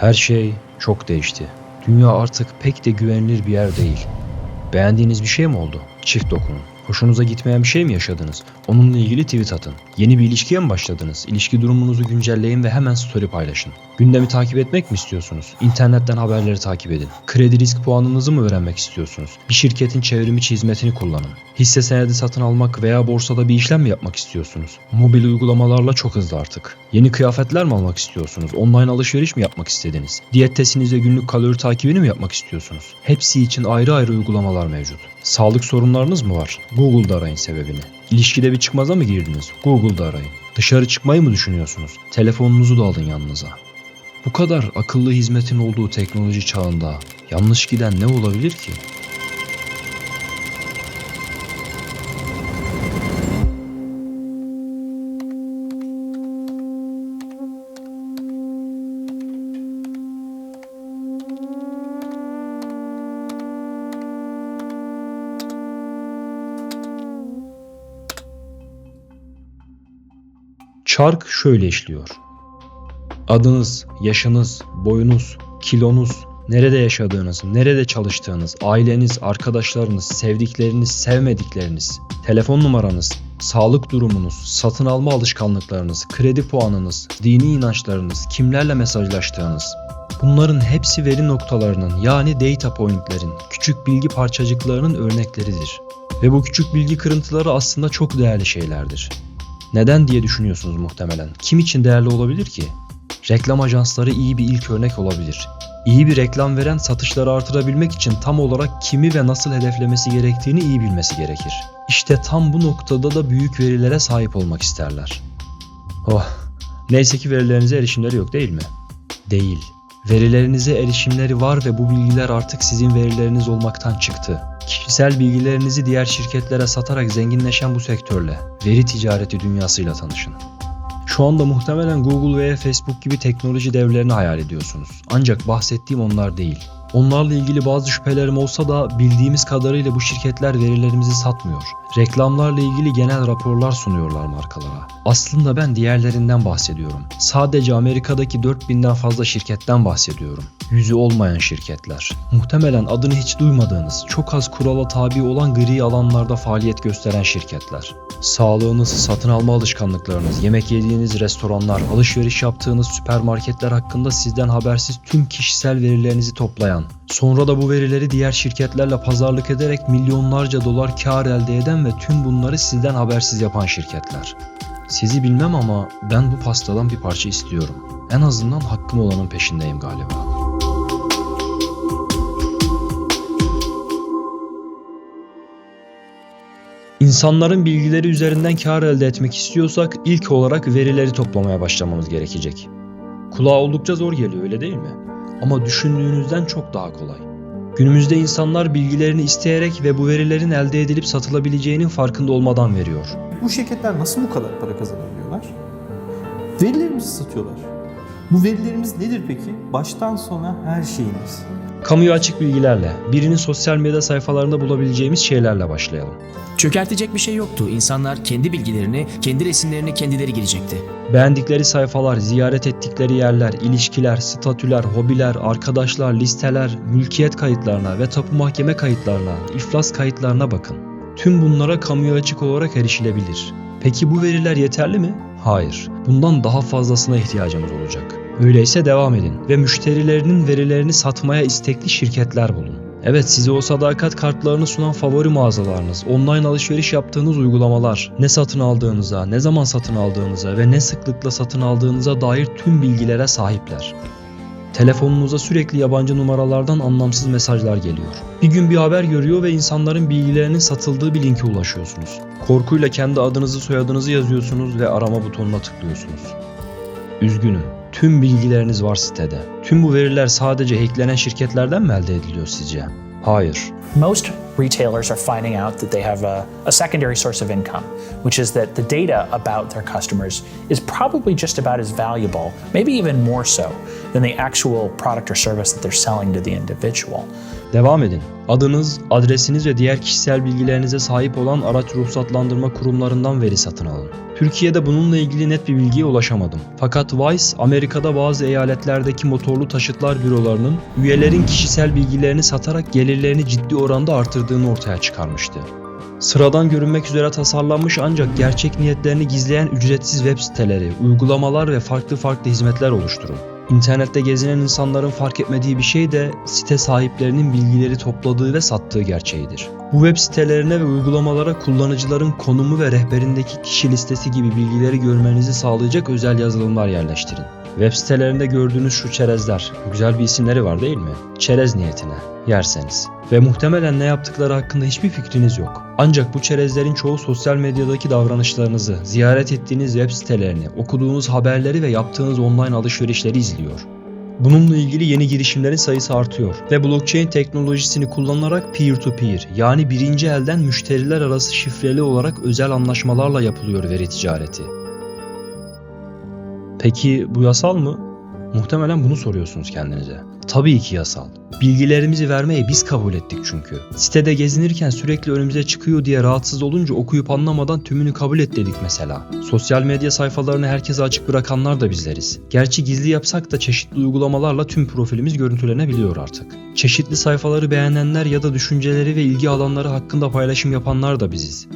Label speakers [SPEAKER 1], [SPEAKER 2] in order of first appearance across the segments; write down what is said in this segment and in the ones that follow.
[SPEAKER 1] Her şey çok değişti. Dünya artık pek de güvenilir bir yer değil. Beğendiğiniz bir şey mi oldu? Çift dokunun. Hoşunuza gitmeyen bir şey mi yaşadınız? Onunla ilgili tweet atın. Yeni bir ilişkiye mi başladınız? İlişki durumunuzu güncelleyin ve hemen story paylaşın. Gündemi takip etmek mi istiyorsunuz? İnternetten haberleri takip edin. Kredi risk puanınızı mı öğrenmek istiyorsunuz? Bir şirketin çevrimiçi hizmetini kullanın. Hisse senedi satın almak veya borsada bir işlem mi yapmak istiyorsunuz? Mobil uygulamalarla çok hızlı artık. Yeni kıyafetler mi almak istiyorsunuz? Online alışveriş mi yapmak istediniz? Diyet testinizde günlük kalori takibini mi yapmak istiyorsunuz? Hepsi için ayrı ayrı uygulamalar mevcut. Sağlık sorunlarınız mı var? Google'da arayın sebebini. İlişkide bir çıkmaza mı girdiniz? Google'da arayın. Dışarı çıkmayı mı düşünüyorsunuz? Telefonunuzu da alın yanınıza. Bu kadar akıllı hizmetin olduğu teknoloji çağında yanlış giden ne olabilir ki? Çark şöyle işliyor. Adınız, yaşınız, boyunuz, kilonuz, nerede yaşadığınız, nerede çalıştığınız, aileniz, arkadaşlarınız, sevdikleriniz, sevmedikleriniz, telefon numaranız, sağlık durumunuz, satın alma alışkanlıklarınız, kredi puanınız, dini inançlarınız, kimlerle mesajlaştığınız. Bunların hepsi veri noktalarının yani data pointlerin, küçük bilgi parçacıklarının örnekleridir. Ve bu küçük bilgi kırıntıları aslında çok değerli şeylerdir. Neden diye düşünüyorsunuz muhtemelen. Kim için değerli olabilir ki? Reklam ajansları iyi bir ilk örnek olabilir. İyi bir reklam veren satışları artırabilmek için tam olarak kimi ve nasıl hedeflemesi gerektiğini iyi bilmesi gerekir. İşte tam bu noktada da büyük verilere sahip olmak isterler. Oh, neyse ki verilerinize erişimleri yok değil mi? Değil. Verilerinize erişimleri var ve bu bilgiler artık sizin verileriniz olmaktan çıktı. Kişisel bilgilerinizi diğer şirketlere satarak zenginleşen bu sektörle, veri ticareti dünyasıyla tanışın. Şu anda muhtemelen Google veya Facebook gibi teknoloji devlerini hayal ediyorsunuz. Ancak bahsettiğim onlar değil. Onlarla ilgili bazı şüphelerim olsa da bildiğimiz kadarıyla bu şirketler verilerimizi satmıyor. Reklamlarla ilgili genel raporlar sunuyorlar markalara. Aslında ben diğerlerinden bahsediyorum. Sadece Amerika'daki 4000'den fazla şirketten bahsediyorum. Yüzü olmayan şirketler. Muhtemelen adını hiç duymadığınız, çok az kurala tabi olan gri alanlarda faaliyet gösteren şirketler. Sağlığınız, satın alma alışkanlıklarınız, yemek yediğiniz restoranlar, alışveriş yaptığınız süpermarketler hakkında sizden habersiz tüm kişisel verilerinizi toplayan, sonra da bu verileri diğer şirketlerle pazarlık ederek milyonlarca dolar kar elde eden ve tüm bunları sizden habersiz yapan şirketler. Sizi bilmem ama ben bu pastadan bir parça istiyorum. En azından hakkım olanın peşindeyim galiba. İnsanların bilgileri üzerinden kar elde etmek istiyorsak ilk olarak verileri toplamaya başlamamız gerekecek. Kulağa oldukça zor geliyor öyle değil mi? Ama düşündüğünüzden çok daha kolay. Günümüzde insanlar bilgilerini isteyerek ve bu verilerin elde edilip satılabileceğinin farkında olmadan veriyor.
[SPEAKER 2] Bu şirketler nasıl bu kadar para kazanabiliyorlar? Verilerimizi satıyorlar. Bu verilerimiz nedir peki? Baştan sona her şeyimiz.
[SPEAKER 1] Kamuya açık bilgilerle, birini sosyal medya sayfalarında bulabileceğimiz şeylerle başlayalım.
[SPEAKER 3] Çökertecek bir şey yoktu. İnsanlar kendi bilgilerini, kendi resimlerini kendileri girecekti.
[SPEAKER 1] Beğendikleri sayfalar, ziyaret ettikleri yerler, ilişkiler, statüler, hobiler, arkadaşlar, listeler, mülkiyet kayıtlarına ve tapu mahkeme kayıtlarına, iflas kayıtlarına bakın. Tüm bunlara kamuya açık olarak erişilebilir. Peki bu veriler yeterli mi? Hayır. Bundan daha fazlasına ihtiyacımız olacak. Öyleyse devam edin ve müşterilerinin verilerini satmaya istekli şirketler bulun. Evet size o sadakat kartlarını sunan favori mağazalarınız, online alışveriş yaptığınız uygulamalar, ne satın aldığınıza, ne zaman satın aldığınıza ve ne sıklıkla satın aldığınıza dair tüm bilgilere sahipler. Telefonunuza sürekli yabancı numaralardan anlamsız mesajlar geliyor. Bir gün bir haber görüyor ve insanların bilgilerinin satıldığı bir linke ulaşıyorsunuz. Korkuyla kendi adınızı soyadınızı yazıyorsunuz ve arama butonuna tıklıyorsunuz. Üzgünüm. Tüm bilgileriniz var sitede. Tüm bu veriler sadece hacklenen şirketlerden mi elde ediliyor sizce? Hayır.
[SPEAKER 4] Most retailers are finding out that they have a, a secondary source of income, which is that the data about their customers is probably just about as valuable, maybe even more so, than the actual product or service that they're selling to the individual.
[SPEAKER 1] Devam edin. Adınız, adresiniz ve diğer kişisel bilgilerinize sahip olan araç ruhsatlandırma kurumlarından veri satın alın. Türkiye'de bununla ilgili net bir bilgiye ulaşamadım. Fakat Vice, Amerika'da bazı eyaletlerdeki motorlu taşıtlar bürolarının üyelerin kişisel bilgilerini satarak gelirlerini ciddi oranda artırdığını ortaya çıkarmıştı. Sıradan görünmek üzere tasarlanmış ancak gerçek niyetlerini gizleyen ücretsiz web siteleri, uygulamalar ve farklı farklı hizmetler oluşturun. İnternette gezinen insanların fark etmediği bir şey de site sahiplerinin bilgileri topladığı ve sattığı gerçeğidir. Bu web sitelerine ve uygulamalara kullanıcıların konumu ve rehberindeki kişi listesi gibi bilgileri görmenizi sağlayacak özel yazılımlar yerleştirin. Web sitelerinde gördüğünüz şu çerezler, güzel bir isimleri var değil mi? Çerez niyetine, yerseniz. Ve muhtemelen ne yaptıkları hakkında hiçbir fikriniz yok. Ancak bu çerezlerin çoğu sosyal medyadaki davranışlarınızı, ziyaret ettiğiniz web sitelerini, okuduğunuz haberleri ve yaptığınız online alışverişleri izliyor. Bununla ilgili yeni girişimlerin sayısı artıyor ve blockchain teknolojisini kullanarak peer-to-peer yani birinci elden müşteriler arası şifreli olarak özel anlaşmalarla yapılıyor veri ticareti. Peki bu yasal mı? Muhtemelen bunu soruyorsunuz kendinize. Tabii ki yasal. Bilgilerimizi vermeye biz kabul ettik çünkü. Sitede gezinirken sürekli önümüze çıkıyor diye rahatsız olunca okuyup anlamadan tümünü kabul et dedik mesela. Sosyal medya sayfalarını herkese açık bırakanlar da bizleriz. Gerçi gizli yapsak da çeşitli uygulamalarla tüm profilimiz görüntülenebiliyor artık. Çeşitli sayfaları beğenenler ya da düşünceleri ve ilgi alanları hakkında paylaşım yapanlar da biziz.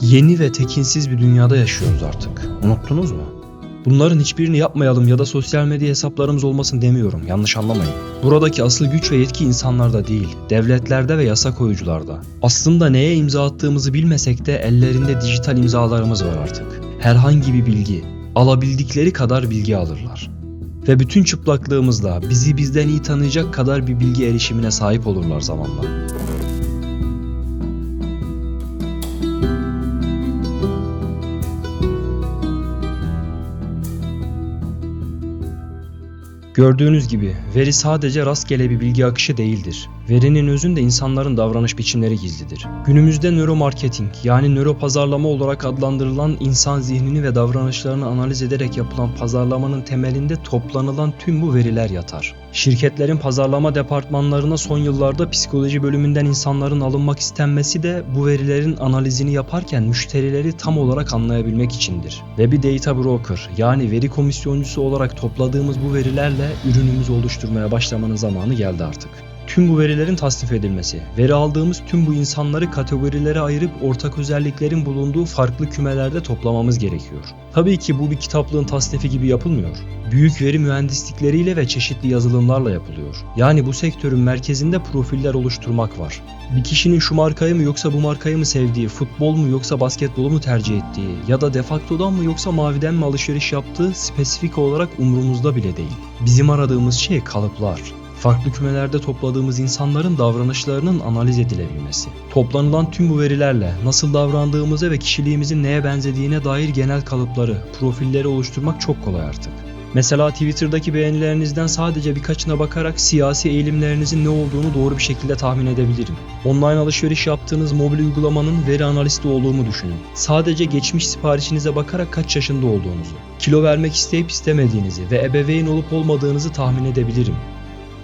[SPEAKER 1] Yeni ve tekinsiz bir dünyada yaşıyoruz artık. Unuttunuz mu? Bunların hiçbirini yapmayalım ya da sosyal medya hesaplarımız olmasın demiyorum. Yanlış anlamayın. Buradaki asıl güç ve yetki insanlarda değil, devletlerde ve yasa koyucularda. Aslında neye imza attığımızı bilmesek de ellerinde dijital imzalarımız var artık. Herhangi bir bilgi, alabildikleri kadar bilgi alırlar. Ve bütün çıplaklığımızla bizi bizden iyi tanıyacak kadar bir bilgi erişimine sahip olurlar zamanla. Gördüğünüz gibi veri sadece rastgele bir bilgi akışı değildir. Verinin özünde insanların davranış biçimleri gizlidir. Günümüzde nöromarketing yani nöro pazarlama olarak adlandırılan insan zihnini ve davranışlarını analiz ederek yapılan pazarlamanın temelinde toplanılan tüm bu veriler yatar. Şirketlerin pazarlama departmanlarına son yıllarda psikoloji bölümünden insanların alınmak istenmesi de bu verilerin analizini yaparken müşterileri tam olarak anlayabilmek içindir. Ve bir data broker yani veri komisyoncusu olarak topladığımız bu verilerle ürünümüzü oluşturmaya başlamanın zamanı geldi artık. Tüm bu verilerin tasnif edilmesi, veri aldığımız tüm bu insanları kategorilere ayırıp ortak özelliklerin bulunduğu farklı kümelerde toplamamız gerekiyor. Tabii ki bu bir kitaplığın tasnifi gibi yapılmıyor. Büyük veri mühendislikleriyle ve çeşitli yazılımlarla yapılıyor. Yani bu sektörün merkezinde profiller oluşturmak var. Bir kişinin şu markayı mı yoksa bu markayı mı sevdiği, futbol mu yoksa basketbolu mu tercih ettiği ya da defaktodan mı yoksa maviden mi alışveriş yaptığı spesifik olarak umrumuzda bile değil. Bizim aradığımız şey kalıplar farklı kümelerde topladığımız insanların davranışlarının analiz edilebilmesi. Toplanılan tüm bu verilerle nasıl davrandığımıza ve kişiliğimizin neye benzediğine dair genel kalıpları, profilleri oluşturmak çok kolay artık. Mesela Twitter'daki beğenilerinizden sadece birkaçına bakarak siyasi eğilimlerinizin ne olduğunu doğru bir şekilde tahmin edebilirim. Online alışveriş yaptığınız mobil uygulamanın veri analisti olduğumu düşünün. Sadece geçmiş siparişinize bakarak kaç yaşında olduğunuzu, kilo vermek isteyip istemediğinizi ve ebeveyn olup olmadığınızı tahmin edebilirim.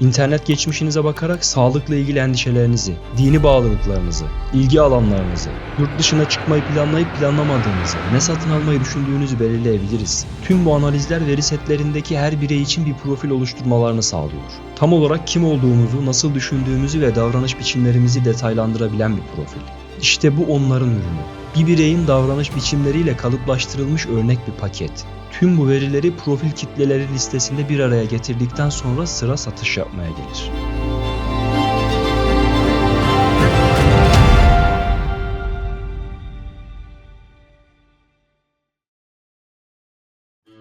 [SPEAKER 1] İnternet geçmişinize bakarak sağlıkla ilgili endişelerinizi, dini bağlılıklarınızı, ilgi alanlarınızı, yurt dışına çıkmayı planlayıp planlamadığınızı, ne satın almayı düşündüğünüzü belirleyebiliriz. Tüm bu analizler veri setlerindeki her birey için bir profil oluşturmalarını sağlıyor. Tam olarak kim olduğumuzu, nasıl düşündüğümüzü ve davranış biçimlerimizi detaylandırabilen bir profil. İşte bu onların ürünü. Bir bireyin davranış biçimleriyle kalıplaştırılmış örnek bir paket. Tüm bu verileri profil kitleleri listesinde bir araya getirdikten sonra sıra satış yapmaya gelir.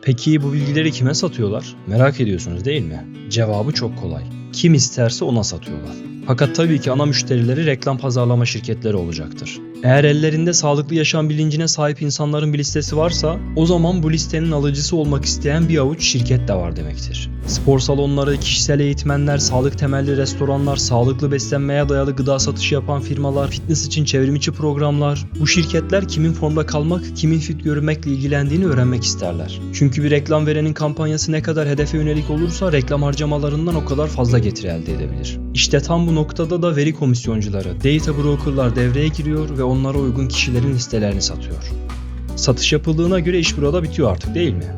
[SPEAKER 1] Peki bu bilgileri kime satıyorlar? Merak ediyorsunuz değil mi? Cevabı çok kolay. Kim isterse ona satıyorlar. Fakat tabii ki ana müşterileri reklam pazarlama şirketleri olacaktır. Eğer ellerinde sağlıklı yaşam bilincine sahip insanların bir listesi varsa o zaman bu listenin alıcısı olmak isteyen bir avuç şirket de var demektir. Spor salonları, kişisel eğitmenler, sağlık temelli restoranlar, sağlıklı beslenmeye dayalı gıda satışı yapan firmalar, fitness için çevrimiçi programlar. Bu şirketler kimin formda kalmak, kimin fit görünmekle ilgilendiğini öğrenmek isterler. Çünkü bir reklam verenin kampanyası ne kadar hedefe yönelik olursa reklam harcamalarından o kadar fazla getiri elde edebilir. İşte tam bu noktada da veri komisyoncuları, data brokerlar devreye giriyor ve onlara uygun kişilerin listelerini satıyor. Satış yapıldığına göre iş burada bitiyor artık değil mi?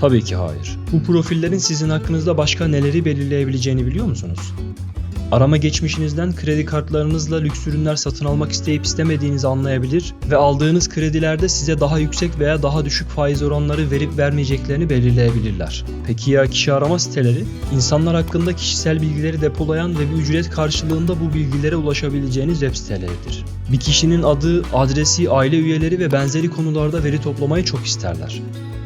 [SPEAKER 1] Tabii ki hayır. Bu profillerin sizin hakkınızda başka neleri belirleyebileceğini biliyor musunuz? Arama geçmişinizden kredi kartlarınızla lüks ürünler satın almak isteyip istemediğinizi anlayabilir ve aldığınız kredilerde size daha yüksek veya daha düşük faiz oranları verip vermeyeceklerini belirleyebilirler. Peki ya kişi arama siteleri? İnsanlar hakkında kişisel bilgileri depolayan ve bir ücret karşılığında bu bilgilere ulaşabileceğiniz web siteleridir. Bir kişinin adı, adresi, aile üyeleri ve benzeri konularda veri toplamayı çok isterler.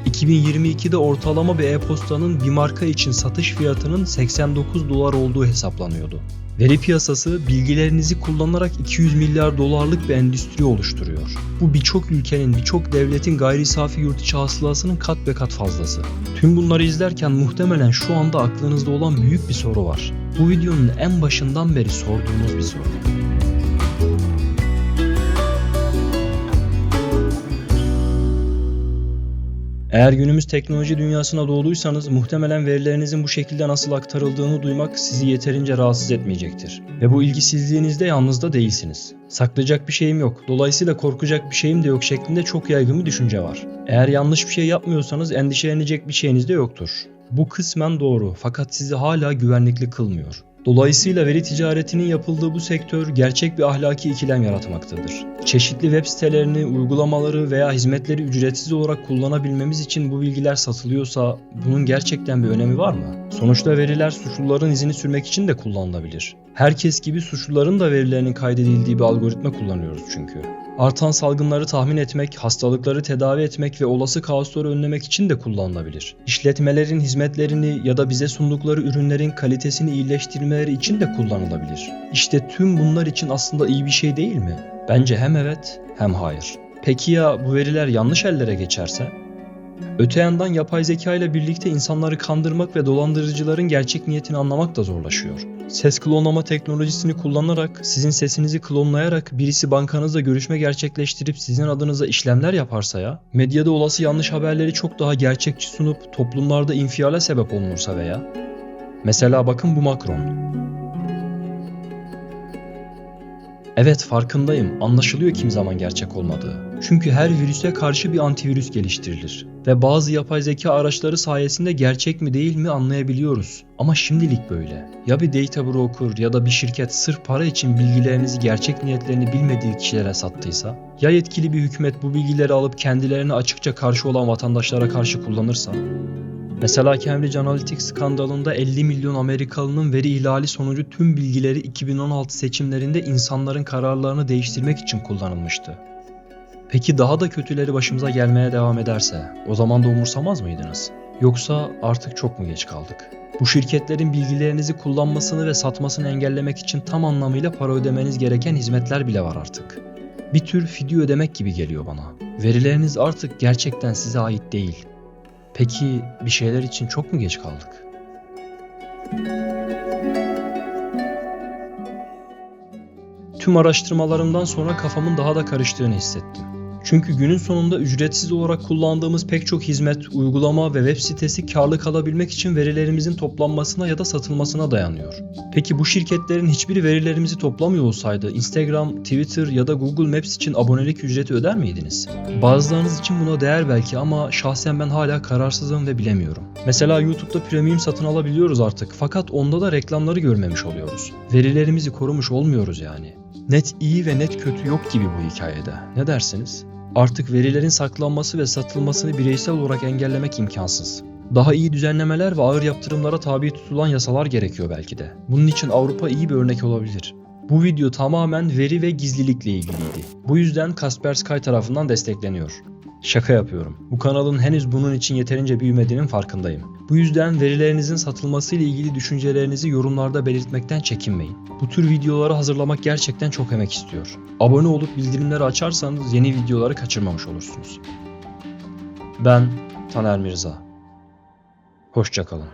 [SPEAKER 1] 2022'de ortalama bir e-postanın bir marka için satış fiyatının 89 dolar olduğu hesaplanıyordu. Veri piyasası bilgilerinizi kullanarak 200 milyar dolarlık bir endüstri oluşturuyor. Bu birçok ülkenin, birçok devletin gayri safi yurt içi hasılasının kat be kat fazlası. Tüm bunları izlerken muhtemelen şu anda aklınızda olan büyük bir soru var. Bu videonun en başından beri sorduğunuz bir soru. Eğer günümüz teknoloji dünyasına doğduysanız muhtemelen verilerinizin bu şekilde nasıl aktarıldığını duymak sizi yeterince rahatsız etmeyecektir. Ve bu ilgisizliğinizde yalnız da değilsiniz. Saklayacak bir şeyim yok, dolayısıyla korkacak bir şeyim de yok şeklinde çok yaygın bir düşünce var. Eğer yanlış bir şey yapmıyorsanız endişelenecek bir şeyiniz de yoktur. Bu kısmen doğru fakat sizi hala güvenlikli kılmıyor. Dolayısıyla veri ticaretinin yapıldığı bu sektör gerçek bir ahlaki ikilem yaratmaktadır. Çeşitli web sitelerini, uygulamaları veya hizmetleri ücretsiz olarak kullanabilmemiz için bu bilgiler satılıyorsa bunun gerçekten bir önemi var mı? Sonuçta veriler suçluların izini sürmek için de kullanılabilir. Herkes gibi suçluların da verilerinin kaydedildiği bir algoritma kullanıyoruz çünkü. Artan salgınları tahmin etmek, hastalıkları tedavi etmek ve olası kaosları önlemek için de kullanılabilir. İşletmelerin hizmetlerini ya da bize sundukları ürünlerin kalitesini iyileştirmeleri için de kullanılabilir. İşte tüm bunlar için aslında iyi bir şey değil mi? Bence hem evet hem hayır. Peki ya bu veriler yanlış ellere geçerse? Öte yandan yapay zeka ile birlikte insanları kandırmak ve dolandırıcıların gerçek niyetini anlamak da zorlaşıyor. Ses klonlama teknolojisini kullanarak, sizin sesinizi klonlayarak birisi bankanızla görüşme gerçekleştirip sizin adınıza işlemler yaparsa ya, medyada olası yanlış haberleri çok daha gerçekçi sunup toplumlarda infiale sebep olunursa veya, mesela bakın bu Macron. Evet farkındayım. Anlaşılıyor kim zaman gerçek olmadığı. Çünkü her virüse karşı bir antivirüs geliştirilir. Ve bazı yapay zeka araçları sayesinde gerçek mi değil mi anlayabiliyoruz. Ama şimdilik böyle. Ya bir data broker ya da bir şirket sırf para için bilgilerinizi gerçek niyetlerini bilmediği kişilere sattıysa? Ya yetkili bir hükümet bu bilgileri alıp kendilerine açıkça karşı olan vatandaşlara karşı kullanırsa? Mesela Cambridge Analytica skandalında 50 milyon Amerikalının veri ihlali sonucu tüm bilgileri 2016 seçimlerinde insanların kararlarını değiştirmek için kullanılmıştı. Peki daha da kötüleri başımıza gelmeye devam ederse o zaman da umursamaz mıydınız? Yoksa artık çok mu geç kaldık? Bu şirketlerin bilgilerinizi kullanmasını ve satmasını engellemek için tam anlamıyla para ödemeniz gereken hizmetler bile var artık. Bir tür fidye ödemek gibi geliyor bana. Verileriniz artık gerçekten size ait değil. Peki bir şeyler için çok mu geç kaldık? Tüm araştırmalarımdan sonra kafamın daha da karıştığını hissettim. Çünkü günün sonunda ücretsiz olarak kullandığımız pek çok hizmet, uygulama ve web sitesi karlı kalabilmek için verilerimizin toplanmasına ya da satılmasına dayanıyor. Peki bu şirketlerin hiçbiri verilerimizi toplamıyor olsaydı Instagram, Twitter ya da Google Maps için abonelik ücreti öder miydiniz? Bazılarınız için buna değer belki ama şahsen ben hala kararsızım ve bilemiyorum. Mesela YouTube'da premium satın alabiliyoruz artık fakat onda da reklamları görmemiş oluyoruz. Verilerimizi korumuş olmuyoruz yani. Net iyi ve net kötü yok gibi bu hikayede. Ne dersiniz? Artık verilerin saklanması ve satılmasını bireysel olarak engellemek imkansız. Daha iyi düzenlemeler ve ağır yaptırımlara tabi tutulan yasalar gerekiyor belki de. Bunun için Avrupa iyi bir örnek olabilir. Bu video tamamen veri ve gizlilikle ilgiliydi. Bu yüzden Kaspersky tarafından destekleniyor. Şaka yapıyorum. Bu kanalın henüz bunun için yeterince büyümediğinin farkındayım. Bu yüzden verilerinizin satılması ile ilgili düşüncelerinizi yorumlarda belirtmekten çekinmeyin. Bu tür videoları hazırlamak gerçekten çok emek istiyor. Abone olup bildirimleri açarsanız yeni videoları kaçırmamış olursunuz. Ben Taner Mirza. Hoşçakalın.